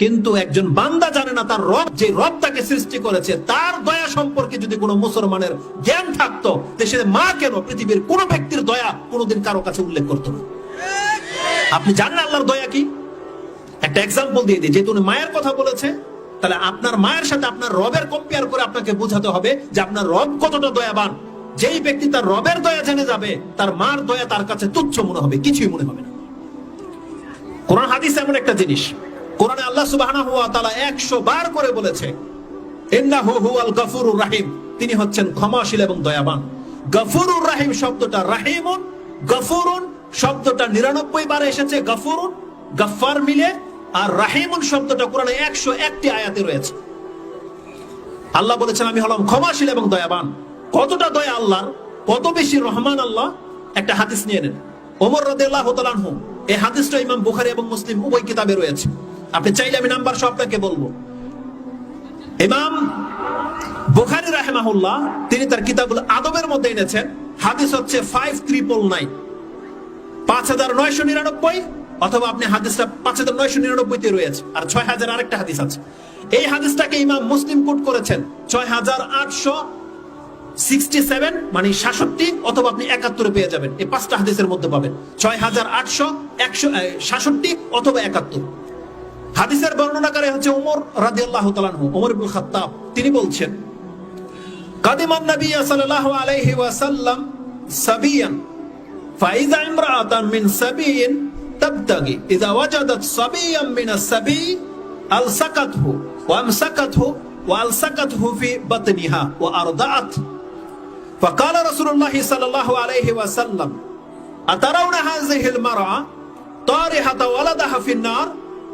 কিন্তু একজন বান্দা জানে না তার রব যে রব তাকে সৃষ্টি করেছে, তার দয়া সম্পর্কে যদি কোনো মুসলমানের জ্ঞান থাকতো সে মা কেন, পৃথিবীর কোন ব্যক্তির দয়া কোনোদিন কারও কাছে উল্লেখ করতো না। আপনি জানেন আল্লাহর দয়া কি? একটা এক্সাম্পল দিয়ে দিই। যেহেতু উনি মায়ের কথা বলেছে, তাহলে আপনার মায়ের সাথে আপনার রবের কম্পেয়ার করে আপনাকে বোঝাতে হবে যে আপনার রব কতটা দয়াবান। যেই ব্যক্তি তার রবের দয়া জেনে যাবে, তার মার দয়া তার কাছে তুচ্ছ মনে হবে, কিছুই মনে হবে না। কোরআন হাদিস এমন একটা জিনিস। কোরআনে আল্লাহ সুবহানাহু ওয়া তাআলা 100 বার করে বলেছে, ইন্নাহু হুয়াল গফুরুর রাহিম। তিনি হচ্ছেন ক্ষমাশীল এবং দয়াবান। গফুরুর রাহিম শব্দটা রাহিমুন, গফুরুন শব্দটা 99 বার এসেছে, গফুরুন, গফফার মিলে, আর রাহিমুন শব্দটা কোরআনে 101টি আয়াতে রয়েছে। আল্লাহ বলেছেন, আমি হলাম ক্ষমাশীল এবং দয়াবান। কতটা দয়া আল্লাহর, কত বেশি রহমান আল্লাহ? একটা হাদিস নিয়ে নেন। ওমর রাদিয়াল্লাহু তাআলা এই হাদিসটা ইমাম বুখারী এবং মুসলিম উভয় কিতাবে রয়েছে। আপনি চাইলে আমি নাম্বার সব আপনাকে বলব। ইমাম বুখারী রাহিমাহুল্লাহ, তিনি তার কিতাবুল আদবের মধ্যে এনেছেন। হাদিস হচ্ছে ফাইভ ট্রিপল নাইন পাঁচ হাজার নয়শো নিরানব্বই অথবা আপনি হাদিসটা পাঁচ হাজার নয়শো নিরানব্বইতে রয়েছে। আর ছয় হাজার আরেকটা হাদিস আছে। এই হাদিসটাকে ইমাম মুসলিম কোট করেছেন। ছয় হাজার আটশো সিক্সটি সেভেন মানে সাতষট্টি, অথবা আপনি একাত্তরে পেয়ে যাবেন। এই পাঁচটা হাদিসের মধ্যে পাবেন। ছয় হাজার আটশো একশো সাতষট্টি অথবা একাত্তর। হাদিসের বর্ণনাকারী হচ্ছে ওমর রাদিয়াল্লাহু তাআলা আনহু ওমর ইবনে খাত্তাব তিনি বলছেন কাদিমান নবী সাল্লাল্লাহু আলাইহি ওয়াসাল্লাম সাবিয়ান ফাইযা ইমরাআতান মিন সাবিয়িন তাবতাগি ইযা ওয়াজাদাত সাবিয়ান মিন আস-সাবি আলসাকাতহু ওয়া আমসাকাতহু ওয়া আলসাকাতহু ফি বাতনিহা ওয়া আরদাআত فقال رسول الله صلى الله عليه وسلم أترون هذه المرأة طارحة ولدها في النار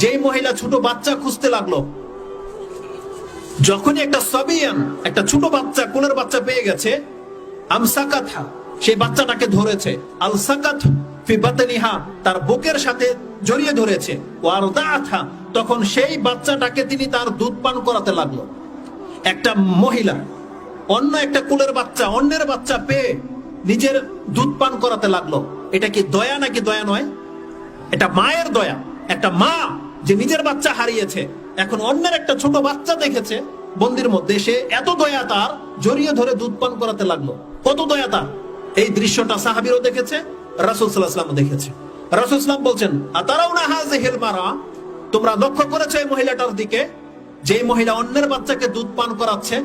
যেই মহিলা ছোট বাচ্চা খুঁজতে লাগল, যখনই একটা সবিয়ান, একটা ছোট বাচ্চা, কোলের বাচ্চা পেয়ে গেছে আমসাকাথা সেই বাচ্চাটাকে ধরেছে। আল সাকাত ফি তার বুকের সাথে জড়িয়ে ধরেছে। ওয়ারদাথা তখন সেই বাচ্চাটাকে তিনি তার দুধ পান করাতে লাগল। একটা মহিলা, অন্য একটা কুলের বাচ্চা, অন্যের বাচ্চা পেয়ে নিজের দুধ পান করাতে লাগল। এটা কি দয়া নাকি দয়া নয়? এটা মায়ের দয়া। একটা মা যে নিজের বাচ্চা হারিয়েছে, এখন অন্যের একটা ছোট বাচ্চা দেখেছে, বন্দির মধ্যে সে এত দয়া তার, জড়িয়ে ধরে দুধ পান করাতে লাগল। কত দয়া তার? এই দৃশ্যটা সাহাবিরও দেখেছে, রাসুল সাল্লাহাম দেখেছে। রাসুল ইসলাম বলছেন তারাও না হাজে মারা তোমরা লক্ষ্য করেছ এই মহিলাটার দিকে? যে মহিলা অন্যের বাচ্চাকে দুধ পান করাচ্ছে?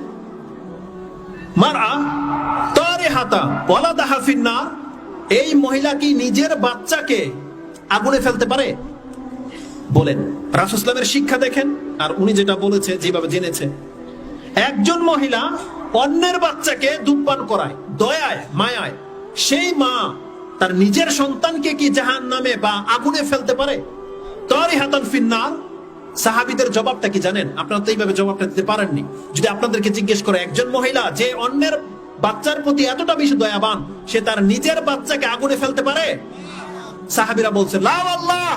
মারা তরে হাতা ওয়ালা দাহা ফিন্নার। এই মহিলা কি নিজের বাচ্চাকে আগুনে ফেলতে পারে? বলেন রাসুসলামের শিক্ষা দেখেন, আর উনি যেটা বলেছে, যেভাবে জেনেছে। একজন মহিলা অন্যের বাচ্চাকে দুধপান করায়, দয়ায়, মায়ায়। সেই মা তার নিজের সন্তানকে কি জাহান নামে বা আগুনে ফেলতে পারে? তরি হাতান ফিন্নার। সাহাবিদের জবাবটা কি জানেন? আপনারা তো এইভাবে জবাবটা দিতে পারেননি। যদি আপনাদেরকে জিজ্ঞেস করে, একজন মহিলা যে অন্যের বাচ্চার প্রতি এতটা বেশি দয়াবান, সে তার নিজের বাচ্চাকে আগুনে ফেলতে পারে? সাহাবিরা বলছে, লা আল্লাহ!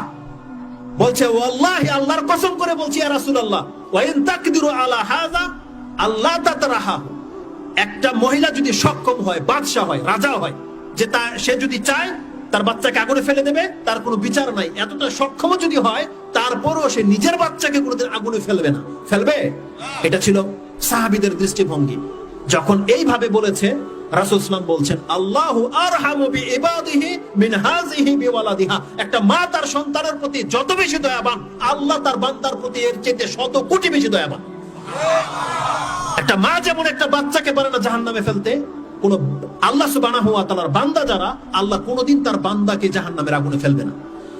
বলছে, ওয়াল্লাহি আল্লাহর কসম করে বলছি, ইয়া রাসূলুল্লাহ, ওয়া ইন তাকদিরু আলা হাযা আল্লাহ তাতরাহা একটা মহিলা যদি সক্ষম হয় বাদশা হয়, রাজা হয়, যে তা, সে যদি চায়, তার বাচ্চাকে আগুনে ফেলে দেবে, তার কোনো বিচার নাই। এতটা সক্ষম যদি হয়, তারপরও সে নিজের বাচ্চাকে কোনোদিন আগুনে ফেলবে না। ফেলবে? এটা ছিল সাহাবিদের দৃষ্টিভঙ্গি। যখন এইভাবে বলেছে রাসূল ইসলাম বলছেন, আল্লাহু একটা মা তার সন্তানের প্রতি যত বেশি দয়াবান, আল্লাহ তার বান্দার প্রতি এর শত কোটি বেশি দয়াবান। একটা মা যেমন একটা বাচ্চাকে পারে না জাহান্নামে ফেলতে, কোন আল্লাহ সুবহানাহু ওয়া তাআলার বান্দা যারা, আল্লাহ কোনোদিন তার বান্দাকে জাহান্নামের আগুনে ফেলবে না।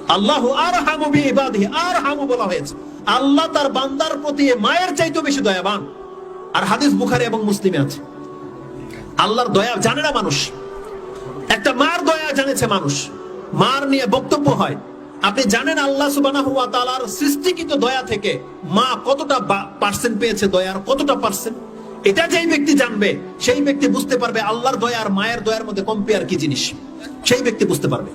আল্লাহু আরহামু বিইবাদিহি, আরহামু বলা হয়েছে। আল্লাহ তার বান্দার প্রতি মায়ের চাইতেও বেশি দয়াবান। আর হাদিস বুখারী এবং মুসলিমে আছে। আল্লাহর দয়া জানে না মানুষ। একটা মার দয়া জানেছে মানুষ। মার নিয়ে বক্তব্য হয়। আপনি জানেন আল্লাহ সুবহানাহু ওয়া তাআলার সৃষ্টিকৃত দয়া থেকে মা কতটা পার্সেন্ট পেয়েছে দয়ার, কতটা পার্সেন্ট এটা যেই ব্যক্তি জানবে, সেই ব্যক্তি বুঝতে পারবে আল্লাহর দয়া আর মায়ের দয়ার মধ্যে কম্পেয়ার কি জিনিস। সেই ব্যক্তি বুঝতে পারবে।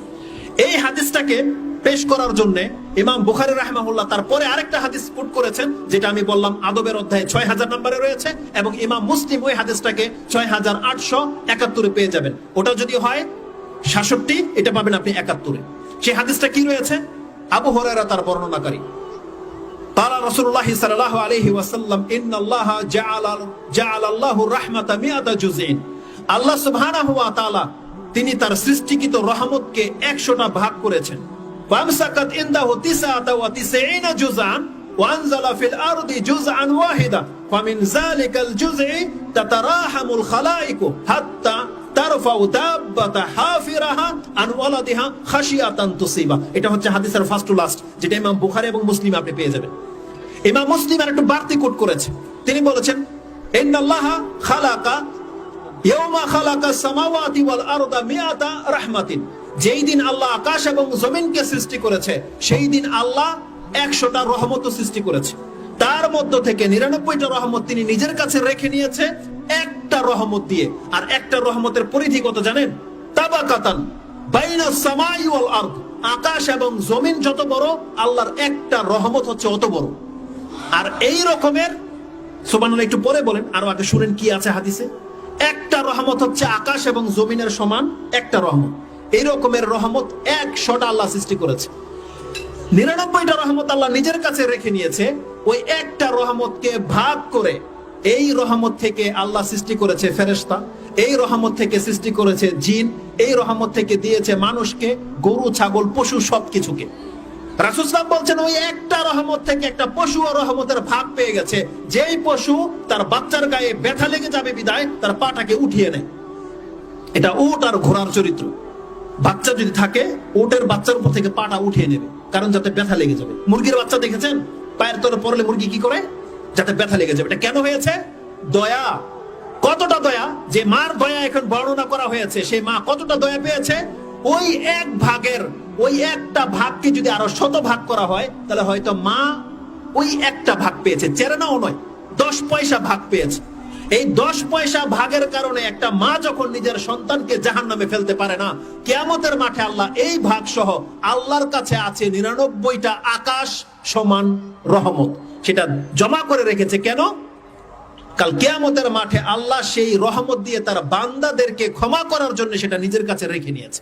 এই হাদিসটাকে পেশ করার জন্য ইমাম বুখারী রাহমাহুল্লাহ তারপরে আরেকটা হাদিস কোট করেছেন যেটা আমি বললাম আদবের অধ্যায়ে ছয় হাজার নম্বরে রয়েছে এবং ইমাম মুসলিম ওই হাদিসটাকে ছয় হাজার আটশো একাত্তরে পেয়ে যাবেন ওটা যদি হয় সাতষট্টি এটা পাবেন আপনি একাত্তরে সেই হাদিসটা কি রয়েছে আবু হরাইরা তার বর্ণনাকারী قال رسول الله صلى الله عليه وسلم ان الله جعل جعل الله الرحمه 100 جزء আল্লাহ সুবহানাহু ওয়া তাআলা তিনি তার সৃষ্টিকৃত রহমতকে 100টা ভাগ করেছেন ওয়ামসাকাত ইনদাহু তিসাআতা ওয়া তিসঈনা জুজআন ওয়া আনজালা ফিল আরদি জুজআন ওয়াহিদা ফামিন যালিকাল জুজঈ তাতারাহামুল খালাইকু হাত্তা তারফাউ দাব্বাতা হাফিরাহা আন ওয়ালাদিহা এটা হচ্ছে হাদিসের ফার্স্ট লাস্ট যেটা ইমাম বুখারী এবং মুসলিম আপনি পেয়ে যাবেন। ইমাম মুসলিম আর একটু বাড়তি কোট করেছে। তিনি বলেছেন, ইন্নাল্লাহ খালাকা, ইয়াউমা খালাকা সামাওয়াতি ওয়াল আরদা মিআতা রাহমাতিন। যেই দিন আল্লাহ আকাশ এবং জমিনকে সৃষ্টি করেছে, সেই দিন আল্লাহ একশোটা রহমত সৃষ্টি করেছে। তার মধ্য থেকে নিরানব্বইটা রহমত তিনি নিজের কাছে রেখে নিয়েছে, একটা রহমত দিয়ে। আর একটা রহমতের পরিধি কত জানেন? আকাশ এবং জমিন যত বড়, আল্লাহর একটা রহমত হচ্ছে অত বড়। আর এই রকমের, সুবহানাল্লাহ একটু পরে বলেন, আরও আগে শুনেন কি আছে হাদিসে? একটা রহমত হচ্ছে আকাশ এবং জমিনের সমান একটা রহমত। এই রকমের রহমত একশোটা আল্লাহ সৃষ্টি করেছে। নিরানব্বইটা রহমত আল্লাহ নিজের কাছে রেখে নিয়েছে। ওই একটা রহমতকে ভাগ করে এই রহমত থেকে আল্লাহ সৃষ্টি করেছে ফেরেশতা, এই রহমত থেকে সৃষ্টি করেছে জিন, এই রহমত থেকে দিয়েছে মানুষকে, গরু, ছাগল, পশু, সবকিছুকে। রাসুসলাম বলছেন, ওই একটা রহমত থেকে একটা পশু ও রহমতের ভাগ পেয়ে গেছে। যেই পশু তার বাচ্চার গায়ে ব্যথা লেগে যাবে বিদায়, তার পাটাকে উঠিয়ে নেয়। এটা উট আর ঘোড়ার চরিত্র। বাচ্চা যদি থাকে উটের বাচ্চার উপর থেকে পাটা উঠিয়ে নেবে, কারণ যাতে ব্যথা লেগে যাবে। মুরগির বাচ্চা দেখেছেন? পায়ের তলে পড়লে মুরগি কি করে? যাতে ব্যথা লেগে যাবে। এটা কেন হয়েছে? দয়া। কতটা দয়া? যে মার দয়া এখন বর্ণনা করা হয়েছে, সেই মা কতটা দয়া পেয়েছে? ওই এক ভাগের, ওই একটা ভাগকে যদি আরও শত ভাগ করা হয়, তাহলে হয়তো মা ওই একটা ভাগ পেয়েছে। চেরেনাও নয়, দশ পয়সা ভাগ পেয়েছে। এই দশ পয়সা ভাগের কারণে একটা মা যখন নিজের সন্তানকে জাহান নামে ফেলতে পারে না, কেয়ামতের মাঠে আল্লাহ এই ভাগ সহ আল্লাহর কাছে আছে নিরানব্বইটা আকাশ সমান রহমত। সেটা জমা করে রেখেছে কেন? কাল কেয়ামতের মাঠে আল্লাহ সেই রহমত দিয়ে তার বান্দাদেরকে ক্ষমা করার জন্য সেটা নিজের কাছে রেখে নিয়েছে।